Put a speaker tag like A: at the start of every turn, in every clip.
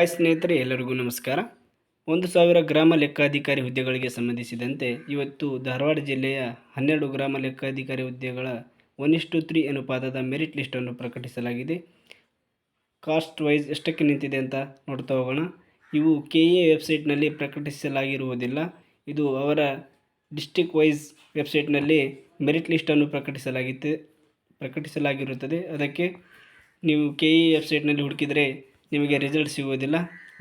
A: Hi ಸ್ನೇಹಿತರೆ, ಎಲ್ಲರಿಗೂ ನಮಸ್ಕಾರ. ಒಂದು ಸಾವಿರ ಗ್ರಾಮ ಲೆಕ್ಕಾಧಿಕಾರಿ ಹುದ್ದೆಗಳಿಗೆ ಸಂಬಂಧಿಸಿದಂತೆ ಇವತ್ತು ಧಾರವಾಡ ಜಿಲ್ಲೆಯ ಹನ್ನೆರಡು ಗ್ರಾಮ ಲೆಕ್ಕಾಧಿಕಾರಿ ಹುದ್ದೆಗಳ ಒನ್ ಇಷ್ಟು ತ್ರೀ ಅನುಪಾತದ ಮೆರಿಟ್ ಲಿಸ್ಟನ್ನು ಪ್ರಕಟಿಸಲಾಗಿದೆ. ಕಾಸ್ಟ್ ವೈಸ್ ಎಷ್ಟಕ್ಕೆ ನಿಂತಿದೆ ಅಂತ ನೋಡ್ತಾ ಹೋಗೋಣ. ಇವು ಕೆ ಎ ವೆಬ್ಸೈಟ್ನಲ್ಲಿ ಪ್ರಕಟಿಸಲಾಗಿರುವುದಿಲ್ಲ. ಇದು ಅವರ ಡಿಸ್ಟಿಕ್ ವೈಸ್ ವೆಬ್ಸೈಟ್ನಲ್ಲಿ ಮೆರಿಟ್ ಲಿಸ್ಟನ್ನು ಪ್ರಕಟಿಸಲಾಗಿತ್ತು, ಪ್ರಕಟಿಸಲಾಗಿರುತ್ತದೆ. ಅದಕ್ಕೆ ನೀವು ಕೆ ಇ ವೆಬ್ಸೈಟ್ನಲ್ಲಿ ಹುಡುಕಿದರೆ ನಿಮಗೆ ರಿಸಲ್ಟ್ ಸಿಗುವುದಿಲ್ಲ.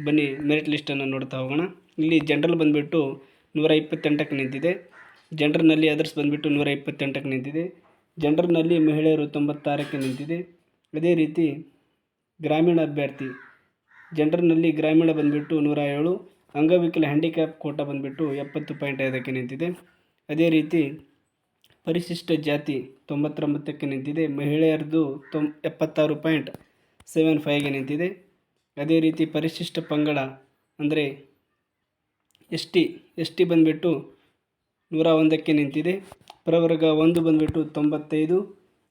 A: ಬನ್ನಿ ಮೆರಿಟ್ ಲಿಸ್ಟನ್ನು ನೋಡ್ತಾ ಹೋಗೋಣ. ಇಲ್ಲಿ ಜನರಲ್ ಬಂದುಬಿಟ್ಟು ನೂರ ಇಪ್ಪತ್ತೆಂಟಕ್ಕೆ ನಿಂತಿದೆ. ಜನರಲ್ನಲ್ಲಿ ಅದರ್ಸ್ ಬಂದುಬಿಟ್ಟು ನೂರ ಇಪ್ಪತ್ತೆಂಟಕ್ಕೆ ನಿಂತಿದೆ. ಜನರಲ್ನಲ್ಲಿ ಮಹಿಳೆಯರು ತೊಂಬತ್ತಾರಕ್ಕೆ ನಿಂತಿದೆ. ಅದೇ ರೀತಿ ಗ್ರಾಮೀಣ ಅಭ್ಯರ್ಥಿ. ಜನರಲ್ನಲ್ಲಿ ಗ್ರಾಮೀಣ ಬಂದುಬಿಟ್ಟು ನೂರ ಏಳು ಅಂಗವಿಕಲ ಹ್ಯಾಂಡಿಕ್ಯಾಪ್ ಕೋಟ ಬಂದುಬಿಟ್ಟು ಎಪ್ಪತ್ತು ಪಾಯಿಂಟ್ ಐದಕ್ಕೆ ನಿಂತಿದೆ. ಅದೇ ರೀತಿ ಪರಿಶಿಷ್ಟ ಜಾತಿ ತೊಂಬತ್ತೊಂಬತ್ತಕ್ಕೆ ನಿಂತಿದೆ. ಮಹಿಳೆಯರದು ತೊಂ ಎಪ್ಪತ್ತಾರು ಪಾಯಿಂಟ್ ಸೆವೆನ್ ಫೈವ್ಗೆ ನಿಂತಿದೆ. ಅದೇ ರೀತಿ ಪರಿಶಿಷ್ಟ ಪಂಗಡ ಅಂದರೆ ಎಸ್ ಟಿ ಎಸ್ ಟಿ ಬಂದುಬಿಟ್ಟು ನೂರ ಒಂದಕ್ಕೆ ನಿಂತಿದೆ. ಪ್ರವರ್ಗ ಒಂದು ಬಂದುಬಿಟ್ಟು ತೊಂಬತ್ತೈದು,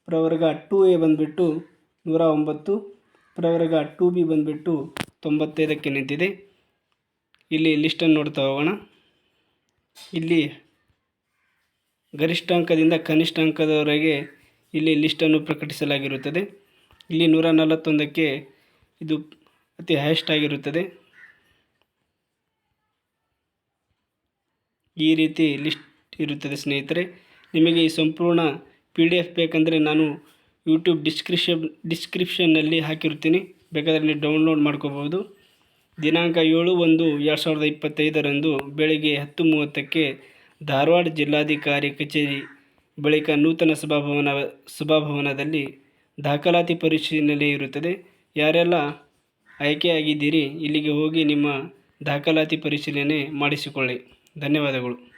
A: ಪ್ರವರ್ಗ ಟೂ ಎ ಬಂದುಬಿಟ್ಟು ನೂರ ಒಂಬತ್ತು, ಪ್ರವರ್ಗ ಟೂ ಬಿ ಬಂದುಬಿಟ್ಟು ತೊಂಬತ್ತೈದಕ್ಕೆ ನಿಂತಿದೆ. ಇಲ್ಲಿ ಲಿಸ್ಟನ್ನು ನೋಡ್ತಾ ಹೋಗೋಣ. ಇಲ್ಲಿ ಗರಿಷ್ಠ ಅಂಕದಿಂದ ಕನಿಷ್ಠ ಅಂಕದವರೆಗೆ ಇಲ್ಲಿ ಲಿಸ್ಟನ್ನು ಪ್ರಕಟಿಸಲಾಗಿರುತ್ತದೆ. ಇಲ್ಲಿ ನೂರ ನಲವತ್ತೊಂದಕ್ಕೆ ಇದು ಅತಿ ಹೈಯೆಸ್ಟ್ ಆಗಿರುತ್ತದೆ. ಈ ರೀತಿ ಲಿಸ್ಟ್ ಇರುತ್ತದೆ ಸ್ನೇಹಿತರೆ. ನಿಮಗೆ ಈ ಸಂಪೂರ್ಣ ಪಿ ಡಿ ಎಫ್ ಬೇಕಂದರೆ ನಾನು ಯೂಟ್ಯೂಬ್ ಡಿಸ್ಕ್ರಿಪ್ಷನ್, ಡಿಸ್ಕ್ರಿಪ್ಷನ್ನಲ್ಲಿ ಹಾಕಿರ್ತೀನಿ ಬೇಕಾದರೆ ನೀವು ಡೌನ್ಲೋಡ್ ಮಾಡ್ಕೋಬೋದು. ದಿನಾಂಕ ಏಳು ಒಂದು ಎರಡು ಸಾವಿರದ ಇಪ್ಪತ್ತೈದರಂದು ಬೆಳಗ್ಗೆ ಹತ್ತು ಮೂವತ್ತಕ್ಕೆ ಧಾರವಾಡ ಜಿಲ್ಲಾಧಿಕಾರಿ ಕಚೇರಿ ಬಳಿಕ ನೂತನ ಸಭಾಭವನ, ಸಭಾಭವನದಲ್ಲಿ ದಾಖಲಾತಿ ಪರಿಶೀಲನೆ ಇರುತ್ತದೆ. ಯಾರೆಲ್ಲ ಆಯ್ಕೆಯಾಗಿದ್ದೀರಿ ಇಲ್ಲಿಗೆ ಹೋಗಿ ನಿಮ್ಮ ದಾಖಲಾತಿ ಪರಿಶೀಲನೆ ಮಾಡಿಸಿಕೊಳ್ಳಿ. ಧನ್ಯವಾದಗಳು.